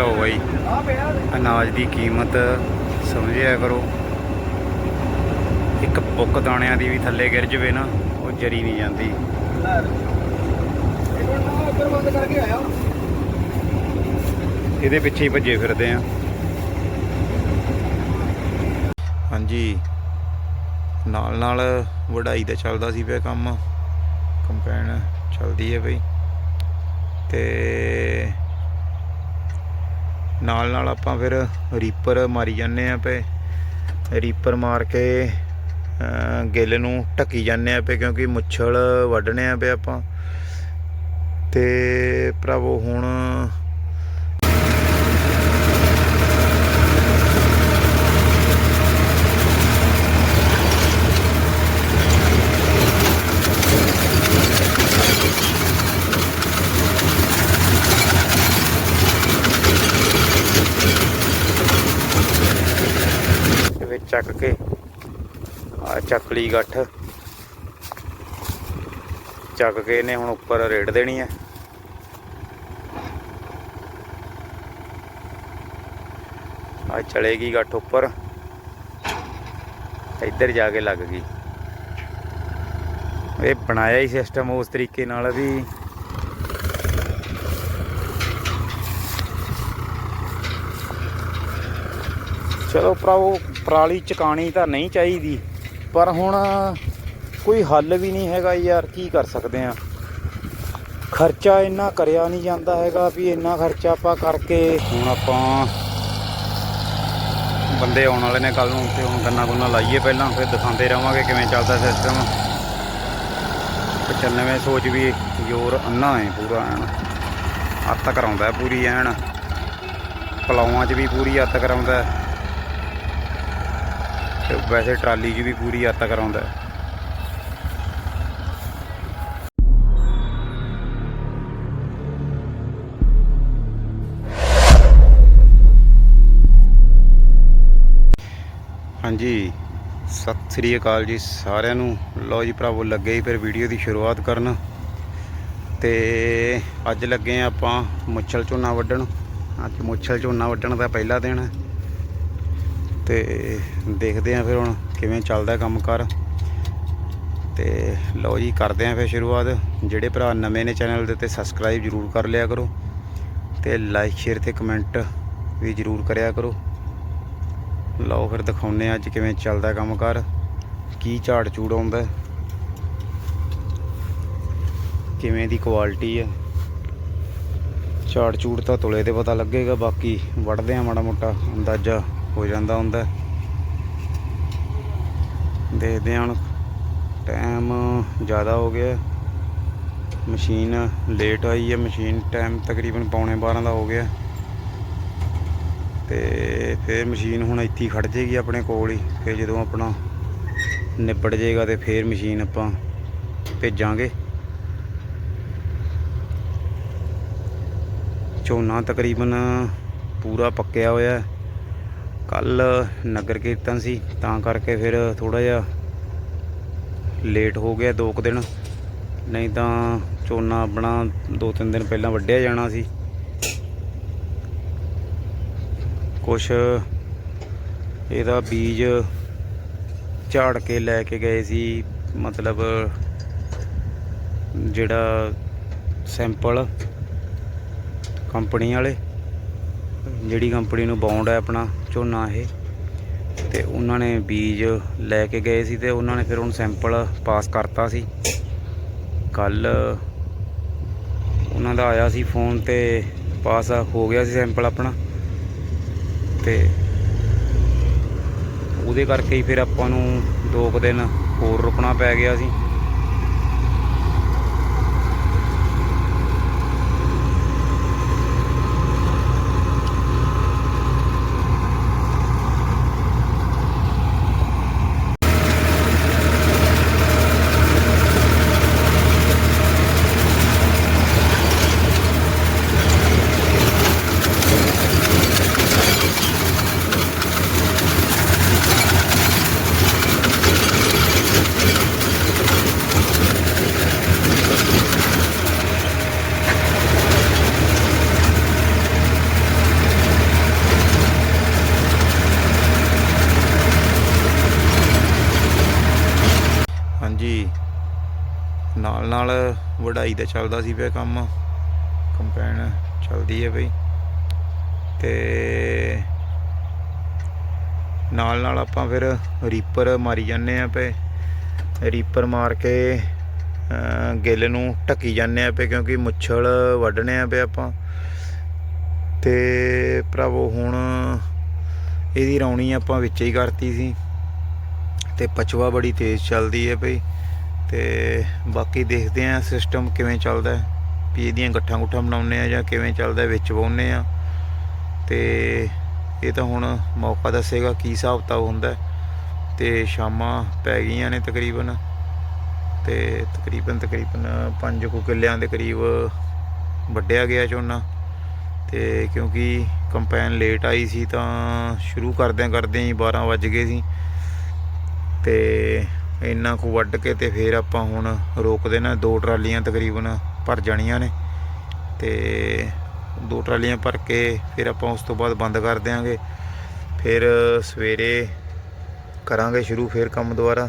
ਲਓ ਬਾਈ। ਅਨਾਜ ਦੀ ਕੀਮਤ ਸਮਝਿਆ ਕਰੋ। ਇੱਕ ਪੁੱਕ ਦਾਣਿਆਂ ਦੀ ਵੀ ਥੱਲੇ ਗਿਰ ਜਵੇ ਨਾ, ਉਹ ਜਰੀ ਨਹੀਂ ਜਾਂਦੀ। ਇਹਦੇ ਪਿੱਛੇ ਹੀ ਭੱਜੇ ਫਿਰਦੇ ਆ। ਹਾਂਜੀ। ਨਾਲ ਨਾਲ ਵਢਾਈ ਦਾ ਚੱਲਦਾ ਸੀ ਪਿਆ ਕੰਮ। ਕੰਪੈਨ ਚੱਲਦੀ ਹੈ ਬਈ। ਤੇ ਨਾਲ ਨਾਲ ਆਪਾਂ ਫਿਰ ਰੀਪਰ ਮਾਰੀ ਜਾਂਦੇ ਆ ਪਏ। ਰੀਪਰ ਮਾਰ ਕੇ ਗਿੱਲ ਨੂੰ ਢੱਕੀ ਜਾਂਦੇ ਆ ਪਏ ਕਿਉਂਕਿ ਮੁੱਛਲ ਵੱਢਣੇ ਆ ਪਏ ਆਪਾਂ। ਤੇ ਭਰਾਵੋ, ਹੁਣ ਵਿੱਚ ਚੱਕ ਕੇ ਆ ਚੱਕਲੀ ਗੱਠ। ਚੱਕ ਕੇ ਇਹਨੇ ਹੁਣ ਉੱਪਰ ਰੇੜ ਦੇਣੀ ਹੈ। ਆ ਚਲੇਗੀ ਗੱਠ ਉੱਪਰ। ਇੱਧਰ ਜਾ ਕੇ ਲੱਗ ਗਈ। ਇਹ ਬਣਾਇਆ ਹੀ ਸਿਸਟਮ ਉਸ ਤਰੀਕੇ ਨਾਲ ਵੀ। ਚਲੋ ਭਰਾਓ ਪਰਾਲੀ ਚਕਾਣੀ ਤਾਂ ਨਹੀਂ ਚਾਹੀਦੀ, ਪਰ ਹੁਣ ਕੋਈ ਹੱਲ ਵੀ ਨਹੀਂ ਹੈਗਾ ਯਾਰ, ਕੀ ਕਰ ਸਕਦੇ ਆ। ਖਰਚਾ ਇੰਨਾ ਕਰਿਆ ਨਹੀਂ ਜਾਂਦਾ ਹੈਗਾ ਵੀ ਇੰਨਾ ਖਰਚਾ ਆਪਾਂ ਕਰਕੇ ਹੁਣ ਆਪਾਂ ਬੰਦੇ ਆਉਣ ਵਾਲੇ ਨੇ ਕੱਲ ਨੂੰ ਤੇ ਹੁਣ ਗੰਨਾ ਗੁੰਨਾ ਲਾਈਏ ਪਹਿਲਾਂ, ਫਿਰ ਦਿਖਾਉਂਦੇ ਰਵਾਂਗੇ ਕਿਵੇਂ ਚੱਲਦਾ ਸਿਸਟਮ 95 ਸੋਚ ਵੀ ਜ਼ੋਰ ਅੰਨਾ ਹੈ ਪੂਰਾ ਐਨ। ਅੱਤ ਕਰਾਉਂਦਾ ਪੂਰੀ ਐਨ। ਪਲਾਵਾਂ 'ਚ ਵੀ ਪੂਰੀ ਅੱਤ ਕਰਾਉਂਦਾ ਤੇ ਵੈਸੇ ਟਰਾਲੀ 'ਚ ਵੀ ਪੂਰੀ ਯਾਤਰਾ ਕਰਾਉਂਦਾ ਹੈ। ਹਾਂਜੀ, ਸਤਿ ਸ੍ਰੀ ਅਕਾਲ ਜੀ ਸਾਰਿਆਂ ਨੂੰ। ਲਓ ਜੀ ਭਰਾਵੋ, ਲੱਗੇ ਹੀ ਫਿਰ ਵੀਡੀਓ ਦੀ ਸ਼ੁਰੂਆਤ ਕਰਨ। ਤੇ ਅੱਜ ਲੱਗੇ ਆ ਆਪਾਂ ਮੁੱਛਲ ਝੋਨਾ ਵੱਢਣ। ਅੱਜ ਮੁੱਛਲ ਝੋਨਾ ਵੱਢਣ ਦਾ ਪਹਿਲਾ ਦਿਨ ਹੈ। ਤੇ ਦੇਖਦੇ ਆਂ ਫਿਰ ਹੁਣ ਕਿਵੇਂ ਚੱਲਦਾ ਕੰਮ ਕਰ। ਤੇ ਲਓ ਜੀ, ਕਰਦੇ ਆਂ ਫਿਰ ਸ਼ੁਰੂਆਤ। ਜਿਹੜੇ ਭਰਾ ਨਵੇਂ ਨੇ ਚੈਨਲ ਦੇ ਉੱਤੇ ਸਬਸਕ੍ਰਾਈਬ ਜਰੂਰ ਕਰ ਲਿਆ ਕਰੋ ਤੇ ਲਾਈਕ, ਸ਼ੇਅਰ ਤੇ ਕਮੈਂਟ ਵੀ ਜਰੂਰ ਕਰਿਆ ਕਰੋ। ਲਓ ਫਿਰ ਦਿਖਾਉਨੇ ਆਂ ਅੱਜ ਕਿਵੇਂ ਚੱਲਦਾ ਕੰਮ ਕਰ, ਕੀ ਝਾੜ ਚੂੜ ਆਉਂਦਾ, ਕਿਵੇਂ ਦੀ ਕੁਆਲਿਟੀ ਹੈ। ਝਾੜ ਚੂੜ ਤਾਂ ਤੁਲੇ ਤੇ ਪਤਾ ਲੱਗੇਗਾ, ਬਾਕੀ ਵੱਢਦੇ ਆ ਮਾੜਾ ਮੋਟਾ ਅੰਦਾਜ਼ਾ। ਹੋ ਜਾਂਦਾ ਹੁੰਦਾ। ਦੇਖਦੇ ਹਾਂ ਹੁਣ ਟਾਈਮ ਜ਼ਿਆਦਾ ਹੋ ਗਿਆ। ਮਸ਼ੀਨ ਲੇਟ ਆਈ ਹੈ, ਮਸ਼ੀਨ ਟਾਈਮ ਤਕਰੀਬਨ ਪੌਣੇ 12 ਦਾ ਹੋ ਗਿਆ। ਤੇ ਫਿਰ ਮਸ਼ੀਨ ਹੁਣ ਇੱਥੇ ਹੀ ਖੜ ਜੇਗੀ ਆਪਣੇ ਕੋਲ ਹੀ। ਫਿਰ ਜਦੋਂ ਆਪਣਾ ਨਿਬੜ ਜਾਏਗਾ ਤੇ ਫਿਰ ਮਸ਼ੀਨ ਆਪਾਂ ਭੇਜਾਂਗੇ। ਝੋਨਾ ਤਕਰੀਬਨ ਪੂਰਾ ਪੱਕਿਆ ਹੋਇਆ। ਹੈ ਕੱਲ ਨਗਰ ਕੀਰਤਨ ਸੀ, ਤਾਂ ਕਰਕੇ ਫਿਰ ਥੋੜਾ ਜਿਹਾ ਲੇਟ ਹੋ ਗਿਆ ਦੋ ਕੁ ਦਿਨ। ਨਹੀਂ ਤਾਂ ਝੋਨਾ ਆਪਣਾ ਦੋ ਤਿੰਨ ਦਿਨ ਪਹਿਲਾਂ ਵੱਢਿਆ ਜਾਣਾ ਸੀ। ਕੁਛ ਇਹਦਾ ਬੀਜ ਝਾੜ ਕੇ ਲੈ ਕੇ ਗਏ ਸੀ, ਮਤਲਬ ਜਿਹੜਾ ਸੈਂਪਲ ਕੰਪਨੀ ਵਾਲੇ। ਜਿਹੜੀ ਕੰਪਨੀ ਨੂੰ ਬੌਂਡ ਹੈ ਆਪਣਾ, ਝੋਨਾ ਇਹ। ਤੇ ਉਹਨਾਂ ਨੇ ਬੀਜ ਲੈ ਕੇ ਗਏ ਸੀ ਤੇ ਉਹਨਾਂ ਨੇ ਫਿਰ ਹੁਣ ਸੈਂਪਲ ਪਾਸ ਕਰਤਾ ਸੀ। ਕੱਲ ਉਹਨਾਂ ਦਾ ਆਇਆ ਸੀ ਫੋਨ ਤੇ ਪਾਸ ਹੋ ਗਿਆ ਸੀ ਸੈਂਪਲ ਆਪਣਾ। ਤੇ ਉਹਦੇ ਕਰਕੇ ਹੀ ਫਿਰ ਆਪਾਂ ਨੂੰ ਦੋ ਕੁ ਦਿਨ ਹੋਰ ਰੁਕਣਾ ਪੈ ਗਿਆ ਸੀ। ਵਢਾਈ ਦਾ ਚੱਲਦਾ ਸੀ ਪਿਆ ਕੰਮ। ਕੰਪੈਨ ਚੱਲਦੀ ਹੈ ਬਈ। ਤੇ ਨਾਲ ਨਾਲ ਆਪਾਂ ਫਿਰ ਰੀਪਰ ਮਾਰੀ ਜਾਂਦੇ ਆ ਪਏ। ਰੀਪਰ ਮਾਰ ਕੇ ਗਿੱਲ ਨੂੰ ਢੱਕੀ ਜਾਂਦੇ ਆ ਪਏ ਕਿਉਂਕਿ ਮੁੱਛਲ ਵੱਢਣੇ ਆ ਪਏ ਆਪਾਂ। ਤੇ ਭਰਾਵੋ ਹੁਣ ਇਹਦੀ ਰੌਣੀ ਆਪਾਂ ਵਿੱਚ ਹੀ ਕਰਤੀ ਸੀ। ਤੇ ਪਛਵਾ ਬੜੀ ਤੇਜ਼ ਚੱਲਦੀ ਹੈ ਭਈ ਤੇ ਬਾਕੀ ਦੇਖਦੇ ਆਂ ਸਿਸਟਮ ਕਿਵੇਂ ਚੱਲਦਾ ਹੈ ਵੀ ਇਹਦੀਆਂ ਗੱਠਾਂ ਗੁੱਠਾਂ ਬਣਾਉਂਦੇ ਆ ਜਾਂ ਕਿਵੇਂ ਚੱਲਦਾ ਹੈ, ਵਿੱਚ ਪਾਉਂਦੇ ਆ ਤੇ ਇਹ ਤਾਂ ਹੁਣ ਮੌਕਾ ਦੱਸੇਗਾ ਕੀ ਹਿਸਾਬ ਕਿਤਾਬ ਹੁੰਦਾ ਹੈ। ਤੇ ਸ਼ਾਮਾਂ ਪੈ ਗਈਆਂ ਨੇ ਤਕਰੀਬਨ। ਤੇ ਤਕਰੀਬਨ ਤਕਰੀਬਨ 5 ਕੁ ਕਿੱਲਿਆਂ ਦੇ ਕਰੀਬ ਵੱਢਿਆ ਗਿਆ ਝੋਨਾ। ਤੇ ਕਿਉਂਕਿ ਕੰਪੈਨ ਲੇਟ ਆਈ ਸੀ ਤਾਂ ਸ਼ੁਰੂ ਕਰਦਿਆਂ ਕਰਦਿਆਂ ਹੀ 12 ਵੱਜ ਗਏ ਸੀ। ਤੇ ਇੰਨਾ ਕੁ ਵੱਢ ਕੇ ਤੇ ਫਿਰ ਆਪਾਂ ਹੁਣ ਰੋਕ ਦੇਣਾ। ਦੋ ਟਰਾਲੀਆਂ ਤਕਰੀਬਨ ਭਰ ਜਾਣੀਆਂ ਨੇ ਤੇ ਦੋ ਟਰਾਲੀਆਂ ਭਰ ਕੇ ਫਿਰ ਆਪਾਂ ਉਸ ਤੋਂ ਬਾਅਦ ਬੰਦ ਕਰ ਦਿਆਂਗੇ। ਫਿਰ ਸਵੇਰੇ ਕਰਾਂਗੇ ਸ਼ੁਰੂ ਫਿਰ ਕੰਮ ਦੁਬਾਰਾ।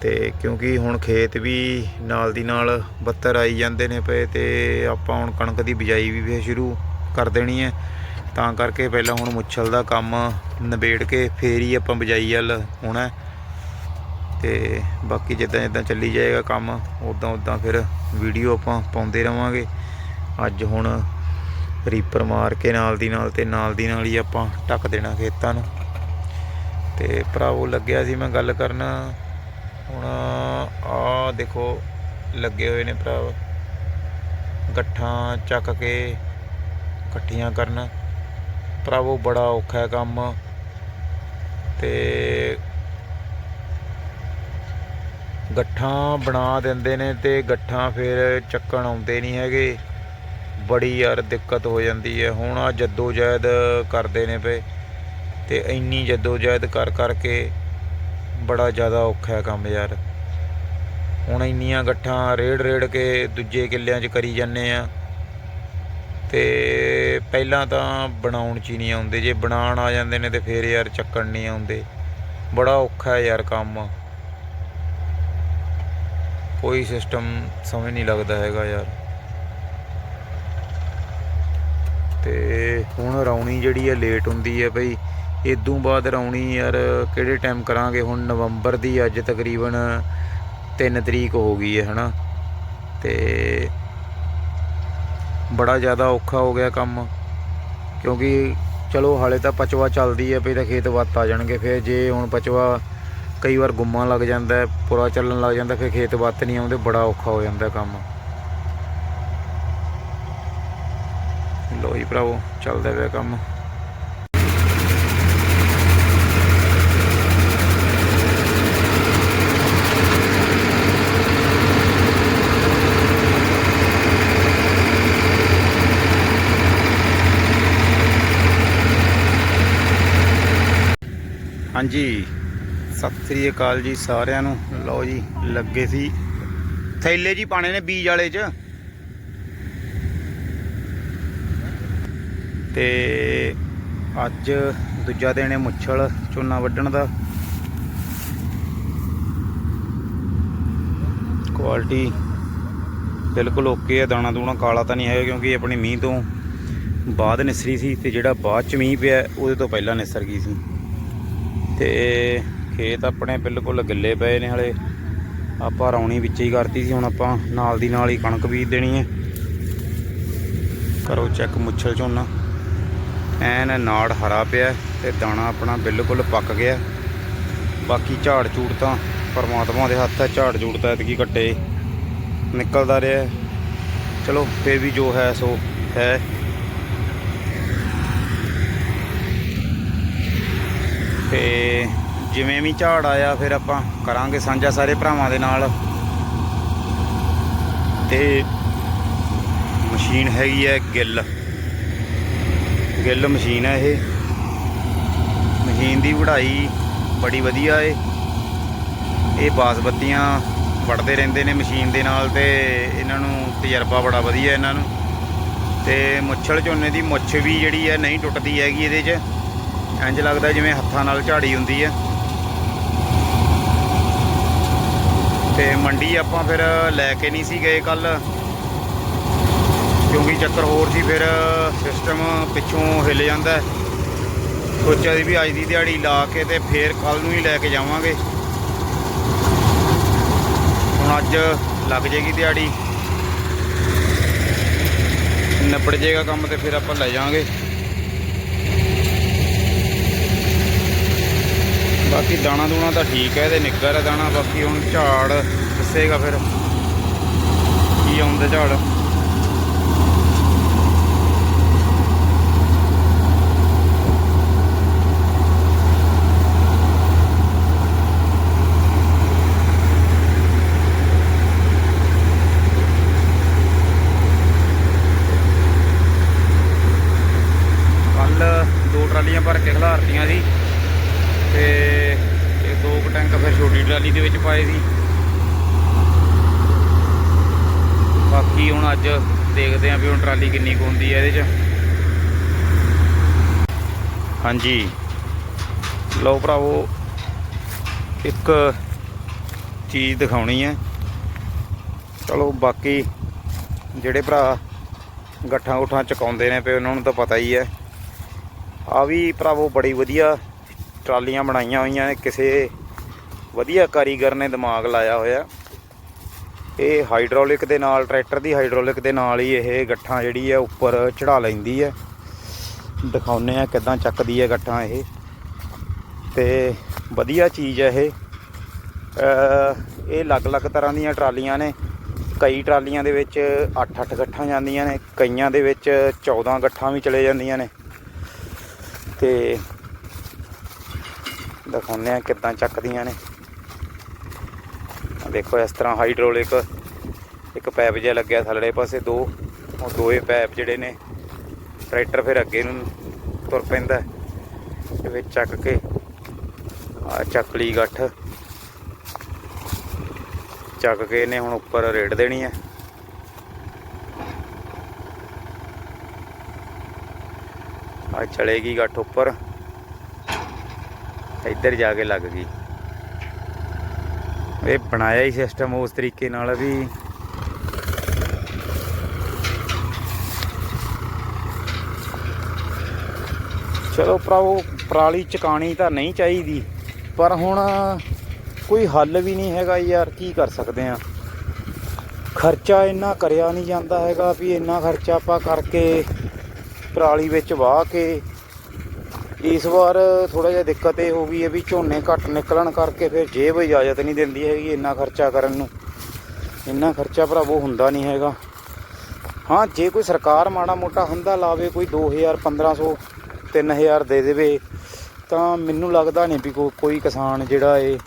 ਤੇ ਕਿਉਂਕਿ ਹੁਣ ਖੇਤ ਵੀ ਨਾਲ ਦੀ ਨਾਲ ਬੱਤਰ ਆਈ ਜਾਂਦੇ ਨੇ ਪਏ ਤੇ ਆਪਾਂ ਹੁਣ ਕਣਕ ਦੀ ਬਿਜਾਈ ਵੀ ਫਿਰ ਸ਼ੁਰੂ ਕਰ ਦੇਣੀ ਹੈ। ਤਾਂ ਕਰਕੇ ਪਹਿਲਾਂ ਹੁਣ ਮੁੱਛਲ ਦਾ ਕੰਮ ਨਿਬੇੜ ਕੇ ਫੇਰ ਹੀ ਆਪਾਂ ਬਿਜਾਈ ਵੱਲ ਹੋਣਾ ਤੇ ਬਾਕੀ ਜਿੱਦਾਂ ਜਿੱਦਾਂ ਚੱਲੀ ਜਾਏਗਾ ਕੰਮ ਉਦਾਂ ਉਦਾਂ ਫਿਰ ਵੀਡੀਓ ਆਪਾਂ ਪਾਉਂਦੇ ਰਵਾਂਗੇ। ਅੱਜ ਹੁਣ ਰੀਪਰ ਮਾਰ ਕੇ ਨਾਲ ਦੀ ਨਾਲ ਤੇ ਨਾਲ ਦੀ ਨਾਲ ਹੀ ਆਪਾਂ ਢੱਕ ਦੇਣਾ ਖੇਤਾਂ ਨੂੰ। ਤੇ ਭਰਾਵੋ, ਲੱਗਿਆ ਸੀ ਮੈਂ ਗੱਲ ਕਰਨ। ਹੁਣ ਆ ਦੇਖੋ, ਲੱਗੇ ਹੋਏ ਨੇ ਭਰਾ ਗੱਠਾਂ ਚੱਕ ਕੇ ਇਕੱਠੀਆਂ ਕਰਨ। ਭਰਾਵੋ, ਬੜਾ ਔਖਾ ਹੈ ਕੰਮ। ਤੇ ਗੱਠਾਂ ਬਣਾ ਦਿੰਦੇ ਨੇ ਤੇ ਗੱਠਾਂ ਫਿਰ ਚੱਕਣ ਆਉਂਦੇ ਨਹੀਂ ਹੈਗੇ। ਬੜੀ ਯਾਰ ਦਿੱਕਤ ਹੋ ਜਾਂਦੀ ਹੈ। ਹੁਣ ਆ ਜੱਦੋ ਜਹਿਦ ਕਰਦੇ ਨੇ ਪਏ ਤੇ ਇੰਨੀ ਜੱਦੋ ਜਹਿਦ ਕਰ ਕਰਕੇ ਬੜਾ ਜ਼ਿਆਦਾ ਔਖਾ ਹੈ ਕੰਮ ਯਾਰ। ਹੁਣ ਇੰਨੀਆਂ ਗੱਠਾਂ ਰੇੜ ਰੇੜ ਕੇ ਦੂਜੇ ਕਿੱਲਿਆਂ 'ਚ ਕਰੀ ਜਾਂਦੇ ਆ ਤੇ ਪਹਿਲਾਂ ਤਾਂ ਬਣਾਉਣ 'ਚ ਹੀ ਨਹੀਂ ਆਉਂਦੇ। ਜੇ ਬਣਾਉਣ ਆ ਜਾਂਦੇ ਨੇ ਤੇ ਫੇਰ ਯਾਰ ਚੱਕਣ ਨਹੀਂ ਆਉਂਦੇ। ਬੜਾ ਔਖਾ ਹੈ ਯਾਰ ਕੰਮ। ਕੋਈ ਸਿਸਟਮ ਸਮਝ ਨਹੀਂ ਲੱਗਦਾ ਹੈਗਾ ਯਾਰ। ਤੇ ਹੁਣ ਰੌਣੀ ਜਿਹੜੀ ਹੈ ਲੇਟ ਹੁੰਦੀ ਹੈ ਬਈ ਇਦੋਂ ਬਾਅਦ ਰੌਣੀ ਯਾਰ ਕਿਹੜੇ ਟਾਈਮ ਕਰਾਂਗੇ? ਹੁਣ ਨਵੰਬਰ ਦੀ ਅੱਜ ਤਕਰੀਬਨ 3 ਤਰੀਕ ਹੋ ਗਈ ਹੈ ਹਨਾ? ਤੇ ਬੜਾ ਜ਼ਿਆਦਾ ਔਖਾ ਹੋ ਗਿਆ ਕੰਮ, ਕਿਉਂਕਿ ਚਲੋ ਹਾਲੇ ਤਾਂ ਪਚਵਾ ਚੱਲਦੀ ਹੈ ਪਈ ਤਾਂ ਖੇਤ ਵੱਤ ਆ ਜਾਣਗੇ, ਫਿਰ ਜੇ ਹੁਣ ਪਚਵਾ ਕਈ ਵਾਰ ਗੁੰਮਾ ਲੱਗ ਜਾਂਦਾ ਹੈ, ਚੱਲਣ ਲੱਗ ਜਾਂਦਾ ਫਿਰ ਖੇਤ ਵੱਤ ਨਹੀਂ ਆਉਂਦੇ ਬੜਾ ਔਖਾ ਹੋ ਜਾਂਦਾ ਕੰਮ। ਲੋ ਜੀ ਭਰਾਵੋ ਚੱਲਦਾ ਪਿਆ ਕੰਮ। ਹਾਂਜੀ। ਸਤਿ ਸ੍ਰੀ ਅਕਾਲ ਜੀ ਸਾਰਿਆਂ ਨੂੰ। ਲਓ ਜੀ, ਲੱਗੇ ਸੀ ਥੈਲੇ ਜੀ ਪਾਣੇ ਨੇ ਬੀਜ ਵਾਲੇ 'ਚ। ਤੇ ਅੱਜ ਦੂਜਾ ਦਿਨ ਹੈ ਮੁੱਛਲ, ਝੋਨਾ ਵੱਢਣ ਦਾ। ਕੁਆਲਿਟੀ ਬਿਲਕੁਲ ਓਕੇ ਹੈ, ਦਾਣਾ ਦੂਣਾ ਕਾਲਾ ਤਾਂ ਨਹੀਂ ਹੈਗਾ ਕਿਉਂਕਿ ਆਪਣੀ ਮੀਂਹ ਤੋਂ ਬਾਅਦ ਨਿਸਰੀ ਸੀ ਤੇ ਜਿਹੜਾ ਬਾਅਦ ਚ ਮੀਂਹ ਪਿਆ, ਉਹਦੇ ਤੋਂ ਪਹਿਲਾਂ ਨਿਸਰ ਗਈ ਸੀ। ਤੇ ਖੇਤ ਆਪਣੇ ਬਿਲਕੁਲ ਗਿੱਲੇ ਪਏ ਨੇ ਹਲੇ। ਆਪਾਂ ਰੌਣੀ ਵਿੱਚ ਹੀ ਕਰਤੀ ਸੀ, ਹੁਣ ਆਪਾਂ ਨਾਲ ਦੀ ਨਾਲ ਹੀ ਕਣਕ ਬੀਜ ਦੇਣੀ ਹੈ। ਕਰੋ ਚੈੱਕ ਮੁੱਛਲ ਝੋਨਾ। ਐਨ ਨਾੜ ਹਰਾ ਪਿਆ ਤੇ ਦਾਣਾ ਆਪਣਾ ਬਿਲਕੁਲ ਪੱਕ ਗਿਆ ਬਾਕੀ ਝਾੜ ਝੂੜ ਤਾਂ ਪਰਮਾਤਮਾ ਦੇ ਹੱਥ ਹੈ, ਝਾੜ ਝੂੜ ਤਾਂ ਐਤਕੀ ਘੱਟੇ ਨਿਕਲਦਾ ਰਿਹਾ ਚਲੋ, ਫਿਰ ਵੀ ਜੋ ਹੈ ਸੋ ਹੈ। ਤੇ ਜਿਵੇਂ ਵੀ ਝਾੜ ਆਇਆ, ਫਿਰ ਆਪਾਂ ਕਰਾਂਗੇ ਸਾਂਝਾ ਸਾਰੇ ਭਰਾਵਾਂ ਦੇ ਨਾਲ। ਤੇ ਮਸ਼ੀਨ ਹੈਗੀ ਹੈ ਗਿੱਲ। ਗਿੱਲ ਮਸ਼ੀਨ ਹੈ ਇਹ। ਮਸ਼ੀਨ ਦੀ ਵਢਾਈ ਬੜੀ ਵਧੀਆ ਏ। ਇਹ ਬਾਸਬੱਤੀਆਂ ਵੜਦੇ ਰਹਿੰਦੇ ਨੇ ਮਸ਼ੀਨ ਦੇ ਨਾਲ ਤੇ ਇਹਨਾਂ ਨੂੰ ਤਜਰਬਾ ਬੜਾ ਵਧੀਆ ਇਹਨਾਂ ਨੂੰ। ਤੇ ਮੁੱਛਲ ਝੋਨੇ ਦੀ ਮੁੱਛ ਵੀ ਜਿਹੜੀ ਹੈ ਨਹੀਂ ਟੁੱਟਦੀ ਹੈਗੀ ਇਹਦੇ 'ਚ। ਇੰਜ ਲੱਗਦਾ ਜਿਵੇਂ ਹੱਥਾਂ ਨਾਲ ਝਾੜੀ ਹੁੰਦੀ ਹੈ। ਤੇ ਮੰਡੀ ਆਪਾਂ ਫਿਰ ਲੈ ਕੇ ਨਹੀਂ ਸੀ ਗਏ ਕੱਲ ਕਿਉਂਕਿ ਚੱਕਰ ਹੋਰ ਸੀ, ਫਿਰ ਸਿਸਟਮ ਪਿੱਛੋਂ ਹਿੱਲ ਜਾਂਦਾ ਸੋਚਿਆ ਸੀ ਵੀ ਅੱਜ ਦੀ ਦਿਹਾੜੀ ਲਾ ਕੇ ਤੇ ਫੇਰ ਕੱਲ ਨੂੰ ਹੀ ਲੈ ਕੇ ਜਾਵਾਂਗੇ। ਹੁਣ ਅੱਜ ਲੱਗ ਜੇਗੀ ਦਿਹਾੜੀ। ਨਿਪਟ ਜੇਗਾ ਕੰਮ ਤੇ ਫਿਰ ਆਪਾਂ ਲੈ ਜਾਵਾਂਗੇ। ਬਾਕੀ ਦਾਣਾ ਦੂਣਾ ਤਾਂ ਠੀਕ ਹੈ, ਇਹਦੇ ਨਿੱਗਰ ਹੈ ਦਾਣਾ, ਬਾਕੀ ਹੁਣ ਝਾੜ ਦੱਸੇਗਾ ਫਿਰ। ਕੀ ਆਉਂਦਾ ਝਾੜ ਕੱਲ ਦੋ ਟਰਾਲੀਆਂ ਭਰ ਕੇ ਖਿਲਾਰਤੀਆਂ ਸੀ ਤੇ ਇਹ ਦੋ ਕੁ ਟੈਂਕ ਫਿਰ ਛੋਟੀ ਟਰਾਲੀ ਦੇ ਵਿੱਚ ਪਾਏ ਸੀ। ਬਾਕੀ ਹੁਣ ਅੱਜ ਦੇਖਦੇ ਆਂ ਵੀ ਹੁਣ ਟਰਾਲੀ ਕਿੰਨੀ ਕੁ ਹੁੰਦੀ ਹੈ ਇਹਦੇ 'ਚ। ਹਾਂਜੀ। ਲਓ ਭਰਾਵੋ, ਇੱਕ ਚੀਜ਼ ਦਿਖਾਉਣੀ ਹੈ। ਚਲੋ ਬਾਕੀ ਜਿਹੜੇ ਭਰਾ ਗੱਠਾਂ ਗੁੱਠਾਂ ਚਕਾਉਂਦੇ ਨੇ ਪਏ ਉਹਨਾਂ ਨੂੰ ਤਾਂ ਪਤਾ ਹੀ ਹੈ। ਆ ਵੀ ਭਰਾਵੋ ਬੜੀ ਵਧੀਆ ਟਰਾਲੀਆਂ ਬਣਾਈਆਂ ਹੋਈਆਂ ਨੇ, ਕਿਸੇ ਵਧੀਆ ਕਾਰੀਗਰ ਨੇ ਦਿਮਾਗ ਲਾਇਆ ਹੋਇਆ। ਇਹ ਹਾਈਡ੍ਰੋਲਿਕ ਦੇ ਨਾਲ, ਟਰੈਕਟਰ ਦੀ ਹਾਈਡ੍ਰੋਲਿਕ ਦੇ ਨਾਲ ਹੀ ਇਹ ਗੱਠਾਂ ਜਿਹੜੀ ਹੈ ਉੱਪਰ ਚੜਾ ਲੈਂਦੀ ਹੈ ਦਿਖਾਉਨੇ ਆ ਕਿਦਾਂ ਚੱਕਦੀ ਹੈ ਗੱਠਾਂ ਇਹ। ਤੇ ਵਧੀਆ ਚੀਜ਼ ਹੈ ਇਹ। ਇਹ ਅਲੱਗ-ਅਲੱਗ ਤਰ੍ਹਾਂ ਦੀਆਂ ਟਰਾਲੀਆਂ ਨੇ। ਕਈ ਟਰਾਲੀਆਂ ਦੇ ਵਿੱਚ 8-8 ਗੱਠਾਂ ਜਾਂਦੀਆਂ ਨੇ, ਕਈਆਂ ਦੇ ਵਿੱਚ 14 ਗੱਠਾਂ ਵੀ ਚਲੇ ਜਾਂਦੀਆਂ ਨੇ। ਤੇ ਦਿਖਾਉਂਦੇ ਆ ਕਿੱਦਾਂ ਚੱਕਦੀਆਂ ਨੇ। ਦੇਖੋ ਇਸ ਤਰ੍ਹਾਂ ਹਾਈਡ੍ਰੋਲਿਕ ਇੱਕ ਪੈਪ ਜਿਹਾ ਲੱਗਿਆ ਥੱਲੜੇ ਪਾਸੇ, ਦੋ, ਉਹ ਦੋਏ ਪੈਪ ਜਿਹੜੇ ਨੇ ਟਰੈਕਟਰ ਫਿਰ ਅੱਗੇ ਨੂੰ ਤੁਰ ਪੈਂਦਾ ਤੇ ਵਿੱਚ ਚੱਕ ਕੇ ਆ ਚੱਕਲੀ ਗੱਠ। ਚੱਕ ਕੇ ਇਹਨੇ ਹੁਣ ਉੱਪਰ ਰੇੜ ਦੇਣੀ ਹੈ। ਆ ਚਲੇਗੀ ਗੱਠ ਉੱਪਰ। ਇੱਧਰ ਜਾ ਕੇ ਲੱਗ ਗਈ। ਇਹ ਬਣਾਇਆ ਹੀ ਸਿਸਟਮ ਉਸ ਤਰੀਕੇ ਨਾਲ ਵੀ। ਚਲੋ ਭਰਾਵੋ, ਪਰਾਲੀ ਚਕਾਣੀ ਤਾਂ ਨਹੀਂ ਚਾਹੀਦੀ, ਪਰ ਹੁਣ ਕੋਈ ਹੱਲ ਵੀ ਨਹੀਂ ਹੈਗਾ ਯਾਰ, ਕੀ ਕਰ ਸਕਦੇ ਆ ਖਰਚਾ ਇੰਨਾ ਕਰਿਆ ਨਹੀਂ ਜਾਂਦਾ ਹੈਗਾ ਵੀ ਇੰਨਾ ਖਰਚਾ ਆਪਾਂ ਕਰਕੇ ਪਰਾਲੀ ਵਿੱਚ ਵਾਹ ਕੇ ਇਸ ਵਾਰ ਥੋੜਾ ਜਿਹਾ ਦਿੱਕਤ ਇਹ ਹੋ ਗਈ ਹੈ ਵੀ ਝੋਨੇ ਘੱਟ ਨਿਕਲਣ ਕਰਕੇ ਫਿਰ ਜੇਬ ਇਜਾਜ਼ਤ ਨਹੀਂ ਦਿੰਦੀ ਹੈਗੀ ਇੰਨਾ ਖਰਚਾ ਕਰਨ ਨੂੰ। ਇੰਨਾ ਖਰਚਾ ਭਰਾਵੋ ਹੁੰਦਾ ਨਹੀਂ ਹੈਗਾ। ਹਾਂ, ਜੇ ਕੋਈ ਸਰਕਾਰ ਮਾੜਾ ਮੋਟਾ ਹੁੰਦਾ ਲਾਵੇ, ਕੋਈ 2000 1500 3000 ਦੇ ਦੇਵੇ, ਤਾਂ ਮੈਨੂੰ ਲੱਗਦਾ ਨਹੀਂ ਵੀ ਕੋ- ਕੋਈ ਕਿਸਾਨ ਜਿਹੜਾ ਏ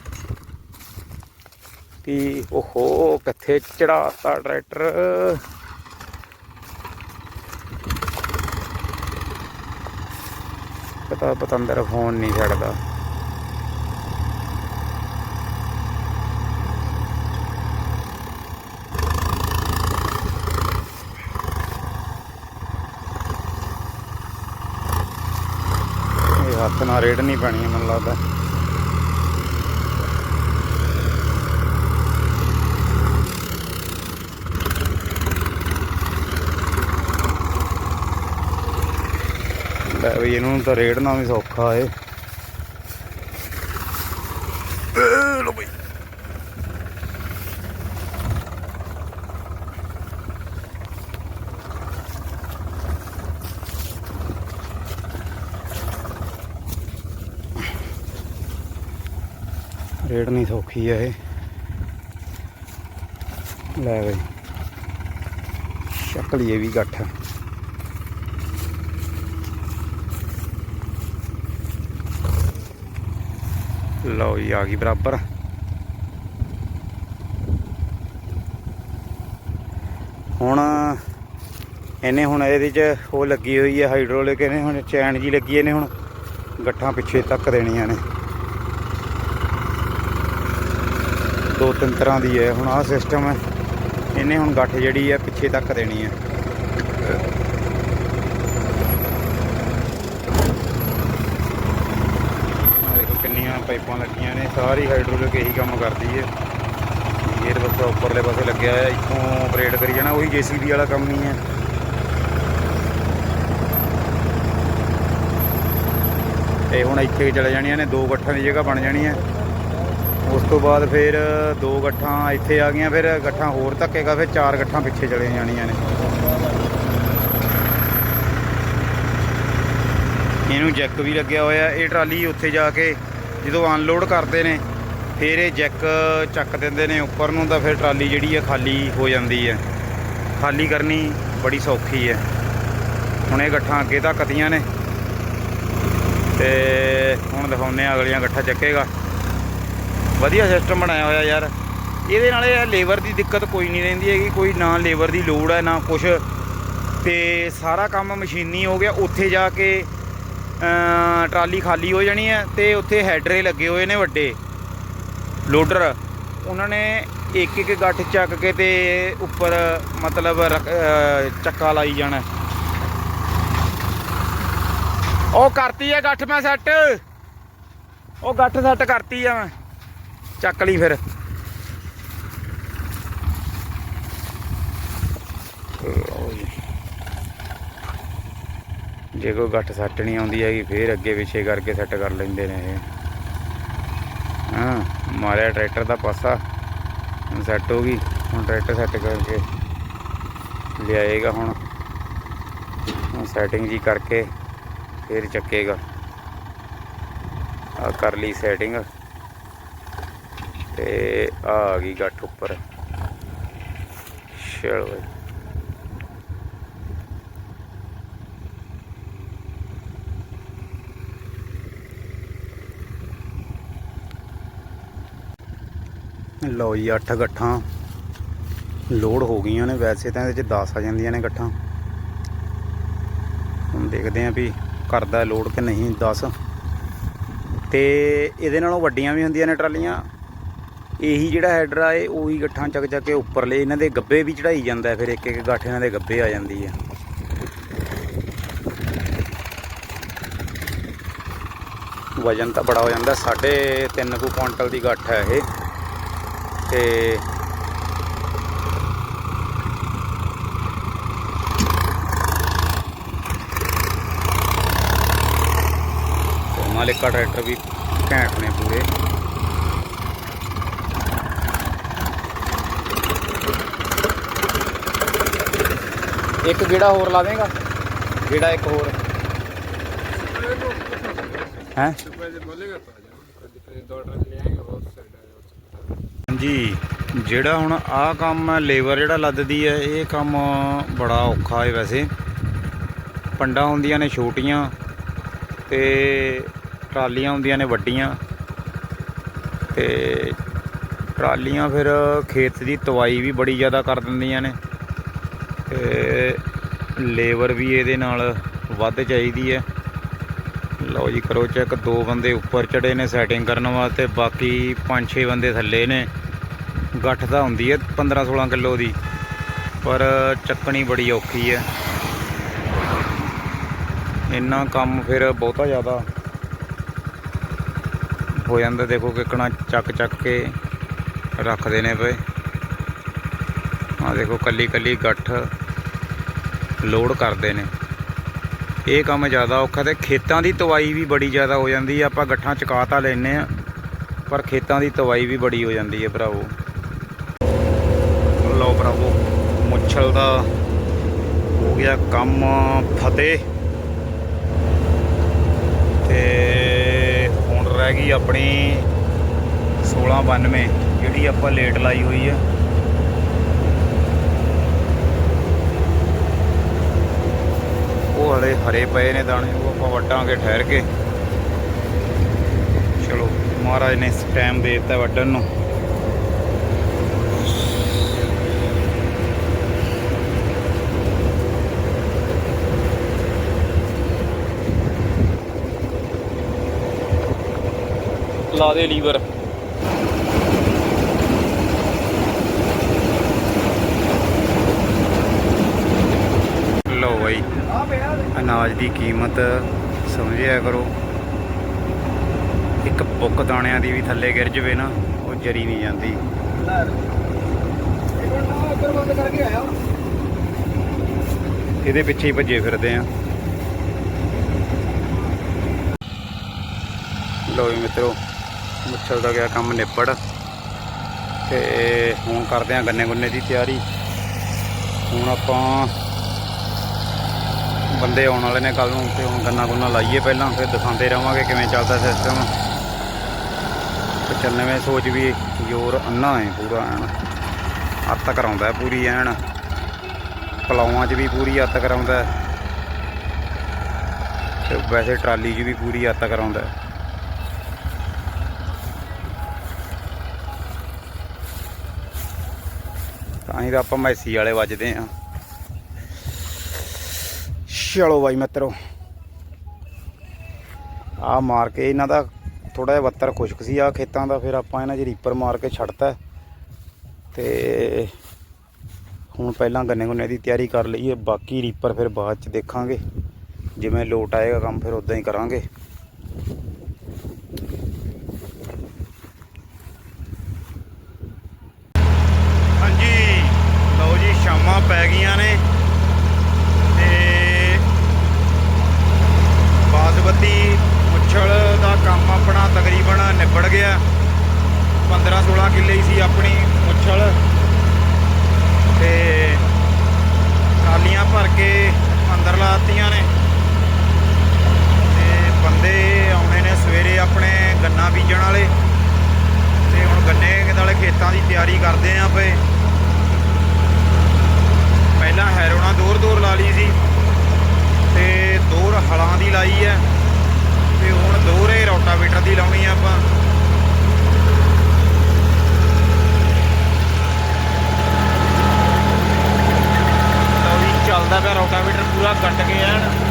ਵੀ, ਓਹੋ, ਕਿੱਥੇ ਚੜਾਤਾ ਟਰੈਕਟਰ। ਪਤਾ ਪਤੰਦਰ ਫੋਨ ਨਹੀਂ ਛੱਡਦਾ। ਹੱਥ ਨਾਲ ਰੇੜ ਨਹੀਂ ਪੈਣੀ ਮੈਨੂੰ ਲੱਗਦਾ। ਲੈ ਵੀ ਇਹਨੂੰ ਤਾਂ ਰੇੜਨਾ ਵੀ ਸੌਖਾ ਏ। ਲੋ ਬਈ। ਰੇੜਨੀ ਸੌਖੀ ਆ ਇਹ। ਲੈ ਬਈ ਸ਼ਕਲ ਇਹ ਵੀ ਗੱਠ। ਲਓ ਜੀ, ਆ ਗਈ ਬਰਾਬਰ। ਹੁਣ ਇਹਨੇ ਹੁਣ ਇਹਦੇ 'ਚ ਉਹ ਲੱਗੀ ਹੋਈ ਹੈ ਹਾਈਡ੍ਰੋਲਿਕ ਇਹਨੇ ਹੁਣ ਚੈਨ ਜੀ ਲੱਗੀ ਇਹਨੇ ਹੁਣ ਗੱਠਾਂ ਪਿੱਛੇ ਤੱਕ ਦੇਣੀਆਂ ਨੇ। ਦੋ ਤਿੰਨ ਤਰ੍ਹਾਂ ਦੀ ਹੈ, ਹੁਣ ਆਹ ਸਿਸਟਮ ਹੈ। ਇਹਨੇ ਹੁਣ ਗੱਠ ਜਿਹੜੀ ਹੈ ਪਿੱਛੇ ਤੱਕ ਦੇਣੀ ਹੈ ਆਹ ਦੇਖੋ ਕਿੰਨੀਆਂ ਪਾਈਪਾਂ ਲੱਗੀਆਂ ਨੇ, ਸਾਰੀ ਹਾਈਡ੍ਰੋਲਿਕ ਇਹੀ ਕੰਮ ਕਰਦੀ ਹੈ ਗੇਅਰ ਬੱਸ ਉੱਪਰਲੇ ਪਾਸੇ ਲੱਗਿਆ ਹੋਇਆ, ਇੱਥੋਂ ਆਪਰੇਟ ਕਰੀ ਜਾਣਾ, ਉਹੀ ਜੀਸੀਬੀ ਵਾਲਾ ਕੰਮ ਨਹੀਂ ਹੈ। ਤੇ ਹੁਣ ਇੱਥੇ ਚਲੇ ਜਾਣੀਆਂ ਨੇ, ਦੋ ਗੱਠਾਂ ਦੀ ਜਗ੍ਹਾ ਬਣ ਜਾਣੀ ਹੈ ਉਸ ਤੋਂ ਬਾਅਦ ਫਿਰ ਦੋ ਗੱਠਾਂ ਇੱਥੇ ਆ ਗਈਆਂ, ਫਿਰ ਗੱਠਾਂ ਹੋਰ ਧੱਕੇਗਾ, ਫਿਰ ਚਾਰ ਗੱਠਾਂ ਪਿੱਛੇ ਚਲੇ ਜਾਣੀਆਂ ਨੇ। ਇਹਨੂੰ ਜੈਕ ਵੀ ਲੱਗਿਆ ਹੋਇਆ, ਇਹ ਟਰਾਲੀ ਉੱਥੇ ਜਾ ਕੇ ਜਦੋਂ ਅਨਲੋਡ ਕਰਦੇ ਨੇ, ਫਿਰ ਇਹ ਜੈਕ ਚੱਕ ਦਿੰਦੇ ਨੇ ਉੱਪਰ ਨੂੰ, ਤਾਂ ਫਿਰ ਟਰਾਲੀ ਜਿਹੜੀ ਹੈ ਖਾਲੀ ਹੋ ਜਾਂਦੀ ਹੈ ਖਾਲੀ ਕਰਨੀ ਬੜੀ ਸੌਖੀ ਹੈ ਹੁਣ ਇਹ ਗੱਠਾਂ ਅੱਗੇ ਧੱਕਦੀਆਂ ਨੇ। ਤੇ ਹੁਣ ਦਿਖਾਉਂਦੇ ਆ ਅਗਲੀਆਂ ਗੱਠਾਂ ਚੱਕੇਗਾ। ਵਧੀਆ ਸਿਸਟਮ ਬਣਾਇਆ ਹੋਇਆ ਯਾਰ। ਇਹਦੇ ਨਾਲ ਇਹ ਲੇਬਰ ਦੀ ਦਿੱਕਤ ਕੋਈ ਨਹੀਂ ਰਹਿੰਦੀ ਹੈਗੀ। ਕੋਈ ਨਾ ਲੇਬਰ ਦੀ ਲੋੜ ਹੈ ਨਾ ਕੁਛ। ਤੇ ਸਾਰਾ ਕੰਮ ਮਸ਼ੀਨੀ ਹੋ ਗਿਆ। ਉੱਥੇ ਜਾ ਕੇ ਟਰਾਲੀ ਖਾਲੀ ਹੋ ਜਾਣੀ ਹੈ ਤੇ ਉੱਥੇ ਹੈਡਰੇ ਲੱਗੇ ਹੋਏ ਨੇ ਵੱਡੇ। ਲੋਡਰ। ਉਹਨਾਂ ਨੇ ਇੱਕ ਇੱਕ ਗੱਠ ਚੱਕ ਕੇ ਤੇ ਉੱਪਰ ਮਤਲਬ ਚੱਕਾ ਲਾਈ ਜਾਣਾ। ਉਹ ਕਰਤੀ ਹੈ ਗੱਠ ਮੈਂ ਸੈੱਟ ਉਹ ਗੱਠ ਸੈੱਟ ਕਰਤੀ ਆ ਮੈਂ। ਚੱਕ ਲਈ ਫਿਰ ਲਓ ਜੀ। ਜੇ ਕੋਈ ਗੱਠ ਸੱਟ ਨਹੀਂ ਆਉਂਦੀ ਹੈਗੀ, ਫੇਰ ਅੱਗੇ ਪਿੱਛੇ ਕਰਕੇ ਸੈੱਟ ਕਰ ਲੈਂਦੇ ਨੇ ਇਹ। ਹਾਂ, ਮਾਰਿਆ ਟਰੈਕਟਰ ਦਾ ਪਾਸਾ, ਹੁਣ ਸੈੱਟ ਹੋ ਗਈ, ਹੁਣ ਟਰੈਕਟਰ ਸੈੱਟ ਕਰਕੇ ਲਿਆਏਗਾ ਹੁਣ। ਸੈਟਿੰਗ ਜੀ ਕਰਕੇ ਫੇਰ ਚੱਕੇਗਾ। ਆ ਕਰ ਲਈ ਸੈਟਿੰਗ ਤੇ ਆ ਆ ਗਈ ਗੱਠ ਉੱਪਰ। ਚਲੋ ਲਓ ਜੀ 8 ਗੱਠਾਂ ਲੋਡ ਹੋ ਗਈਆਂ ਨੇ ਵੈਸੇ ਤਾਂ ਇਹਦੇ ਚ 10 ਆ ਜਾਂਦੀਆਂ ਨੇ ਗੱਠਾਂ। ਹੁਣ ਦੇਖਦੇ ਆਂ ਵੀ ਕਰਦਾ ਲੋਡ ਕਿ ਨਹੀਂ 10 ਤੇ ਇਹਦੇ ਨਾਲੋਂ ਵੱਡੀਆਂ ਵੀ ਹੁੰਦੀਆਂ ਨੇ ਟਰਾਲੀਆਂ। ਇਹੀ ਜਿਹੜਾ ਹੈਡਰ ਆ, ਇਹ ਉਹੀ ਗੱਠਾਂ ਚੱਕ ਚੱਕ ਕੇ ਉੱਪਰਲੇ ਇਹਨਾਂ ਦੇ ਗੱਬੇ ਵੀ ਚੜਾਈ ਜਾਂਦਾ ਫਿਰ ਇੱਕ ਇੱਕ ਗੱਠ ਇਹਨਾਂ ਦੇ ਗੱਬੇ ਆ ਜਾਂਦੀ ਹੈ। ਵਜਨ ਤਾਂ ਬੜਾ ਹੋ ਜਾਂਦਾ, ਸਾਢੇ ਤਿੰਨ ਕੁ ਕੁਆਂਟਲ ਦੀ ਗੱਠ ਹੈ ਇਹ। ਤੇ ਸੋਨਾਲਿਕਾ ਟਰੈਕਟਰ ਵੀ ਘੈਂਟ ਨੇ ਪੂਰੇ ਇੱਕ ਗੇੜਾ ਹੋਰ ਲਾ ਦੇਗਾ ਗੇੜਾ ਇੱਕ ਹੋਰ ਹੈ ਹਾਂਜੀ। ਜਿਹੜਾ ਹੁਣ ਆਹ ਕੰਮ ਹੈ ਲੇਬਰ ਜਿਹੜਾ ਲੱਦਦੀ ਹੈ, ਇਹ ਕੰਮ ਬੜਾ ਔਖਾ ਹੈ ਵੈਸੇ। ਪੰਡਾਂ ਹੁੰਦੀਆਂ ਨੇ ਛੋਟੀਆਂ ਤੇ ਟਰਾਲੀਆਂ ਹੁੰਦੀਆਂ ਨੇ ਵੱਡੀਆਂ। ਤੇ ਟਰਾਲੀਆਂ ਫਿਰ ਖੇਤ ਦੀ ਤਵਾਈ ਵੀ ਬੜੀ ਜ਼ਿਆਦਾ ਕਰ ਦਿੰਦੀਆਂ ਨੇ। ਤੇ ਲੇਬਰ ਵੀ ਇਹਦੇ ਨਾਲ ਵੱਧ ਚਾਹੀਦੀ ਹੈ। ਲਓ ਜੀ, ਕਰੋ ਚੈੱਕ ਦੋ ਬੰਦੇ ਉੱਪਰ ਚੜੇ ਨੇ ਸੈਟਿੰਗ ਕਰਨ ਵਾਸਤੇ, ਬਾਕੀ 5-6 ਬੰਦੇ ਥੱਲੇ ਨੇ। ਗੱਠ ਤਾਂ ਹੁੰਦੀ ਹੈ 15-16 ਕਿਲੋ ਦੀ। ਪਰ ਚੱਕਣੀ ਬੜੀ ਔਖੀ ਹੈ। ਇੰਨਾ ਕੰਮ ਫਿਰ ਬਹੁਤਾ ਜ਼ਿਆਦਾ ਹੋ ਜਾਂਦਾ। ਦੇਖੋ ਕਿਕਣਾ ਚੱਕ ਚੱਕ ਕੇ ਰੱਖਦੇ ਨੇ ਪਏ ਆ ਦੇਖੋ ਕੱਲੀ ਕੱਲੀ ਗੱਠ ਲੋਡ ਕਰਦੇ ਨੇ। ਇਹ ਕੰਮ ਜ਼ਿਆਦਾ ਔਖਾ ਤੇ ਖੇਤਾਂ ਦੀ ਤਵਾਈ ਵੀ ਬੜੀ ਜ਼ਿਆਦਾ ਹੋ ਜਾਂਦੀ ਹੈ। ਆਪਾਂ ਗੱਠਾਂ ਚਕਾ ਤਾਂ ਲੈਨੇ ਆ ਪਰ ਖੇਤਾਂ ਦੀ ਤਵਾਈ ਵੀ ਬੜੀ ਹੋ ਜਾਂਦੀ ਹੈ ਭਰਾਵੋ। ਲਓ ਭਰਾਵੋ, ਮੁੱਛਲ ਦਾ ਹੋ ਗਿਆ ਕੰਮ ਫਤਿਹ। ਤੇ ਹੁਣ ਰਹਿ ਗਈ ਆਪਣੀ 1692 ਜਿਹੜੀ ਆਪਾਂ ਲੇਟ ਲਾਈ ਹੋਈ ਹੈ ਉਹ ਹਲੇ ਹਰੇ ਪਏ ਨੇ ਦਾਣੇ, ਉਹ ਆਪਾਂ ਵੱਢਾਂਗੇ ਠਹਿਰ ਕੇ। ਚਲੋ, ਮਹਾਰਾਜ ਨੇ ਟਾਈਮ ਦੇ ਦਿੱਤਾ ਵੱਢਣ ਨੂੰ। ਲਾ ਦੇ ਲੀਵਰ। ਲਓ ਬਾਈ, ਅਨਾਜ ਦੀ ਕੀਮਤ ਸਮਝਿਆ ਕਰੋ। ਇੱਕ ਬੁੱਕ ਦਾਣਿਆਂ ਦੀ ਵੀ ਥੱਲੇ ਗਿਰ ਜਵੇ ਨਾ, ਉਹ ਜਰੀ ਨਹੀਂ ਜਾਂਦੀ। ਇਹਦੇ ਪਿੱਛੇ ਹੀ ਭੱਜੇ ਫਿਰਦੇ ਆ। ਲੋ ਜੀ ਮਿੱਤਰੋ ਮੁੱਛਲ ਦਾ ਗਿਆ ਕੰਮ ਨਿਬੜ। ਤੇ ਹੁਣ ਕਰਦੇ ਆ ਗੰਨੇ ਗੁੰਨੇ ਦੀ ਤਿਆਰੀ। ਹੁਣ ਆਪਾਂ ਬੰਦੇ ਆਉਣ ਵਾਲੇ ਨੇ ਕੱਲ ਨੂੰ, ਤੇ ਹੁਣ ਗੰਨਾ ਗੁੰਨਾ ਲਾਈਏ ਪਹਿਲਾਂ, ਫਿਰ ਦਿਖਾਉਂਦੇ ਰਵਾਂਗੇ ਕਿਵੇਂ ਚੱਲਦਾ ਸਿਸਟਮ 95 ਸੋਚ ਵੀ ਜ਼ੋਰ ਅੰਨਾ ਹੈ ਪੂਰਾ ਐਨ। ਅੱਤ ਕਰਾਉਂਦਾ ਪੂਰੀ ਐਨ। ਪਲਾਵਾਂ 'ਚ ਵੀ ਪੂਰੀ ਅੱਤ ਕਰਾਉਂਦਾ ਹੈ। ਤੇ ਵੈਸੇ ਟਰਾਲੀ 'ਚ ਵੀ ਪੂਰੀ ਅੱਤ ਕਰਾਉਂਦਾ ਹੈ ਤਾਂ ਆਪਾਂ ਮੈਸੀ ਵਾਲੇ ਵੱਜਦੇ ਆ ਚਲੋ ਬਾਈ ਮਿੱਤਰੋ। ਆ ਮਾਰ ਕੇ ਇਹਨਾਂ ਦਾ ਥੋੜਾ ਜਿਹਾ ਬੱਤਰ ਖੁਸ਼ਕ ਸੀ ਆ ਖੇਤਾਂ ਦਾ ਫਿਰ ਆਪਾਂ ਇਹਨਾਂ 'ਚ ਰੀਪਰ ਮਾਰ ਕੇ ਛੱਡਤਾ। ਤੇ ਹੁਣ ਪਹਿਲਾਂ ਗੰਨੇ ਗੁੰਨੇ ਦੀ ਤਿਆਰੀ ਕਰ ਲਈਏ, ਬਾਕੀ ਰੀਪਰ ਫਿਰ ਬਾਅਦ 'ਚ ਦੇਖਾਂਗੇ। ਜਿਵੇਂ ਲੋਟ ਆਏਗਾ ਕੰਮ ਫਿਰ ਉਦਾਂ ਹੀ ਕਰਾਂਗੇ ਹਾਂਜੀ ਲਓ ਜੀ ਸ਼ਾਮਾਂ ਪੈ ਗਈਆਂ ਨੇ। ਤੇ ਬਾਸਮਤੀ ਮੁੱਛਲ ਦਾ ਕੰਮ ਆਪਣਾ ਤਕਰੀਬਨ ਨਿਬੜ ਗਿਆ। 15 16 ਕਿੱਲੇ ਹੀ ਸੀ ਆਪਣੀ ਮੁੱਛਲ। ਤੇ ਟਰਾਲੀਆਂ ਭਰ ਕੇ ਅੰਦਰ ਲਾਤੀਆਂ ਨੇ। ਤੇ ਬੰਦੇ ਆਉਣੇ ਨੇ ਸਵੇਰੇ ਆਪਣੇ ਗੰਨਾ ਬੀਜਣ ਵਾਲੇ। ਤੇ ਹੁਣ ਗੰਨੇ ਵਾਲੇ ਖੇਤਾਂ ਦੀ ਤਿਆਰੀ ਕਰਦੇ ਆਂ ਪਏ ਪਹਿਲਾਂ ਹੈਰੋਨਾ ਦੂਰ ਦੂਰ ਲਾ ਲਈ ਸੀ ਤੇ ਦੂਰ ਹਲਾਂ ਦੀ ਲਾਈ ਹੈ ਤੇ ਹੁਣ ਦੋਰੇ ਰੋਟਾਵੇਟਰ ਦੀ ਲਾਉਣੀ ਆ ਆਪਾਂ। ਤਾਂ ਵੀ ਚੱਲਦਾ ਪਿਆ ਰੋਟਾਵੇਟਰ ਪੂਰਾ ਕੱਟ ਕੇ ਐਨ।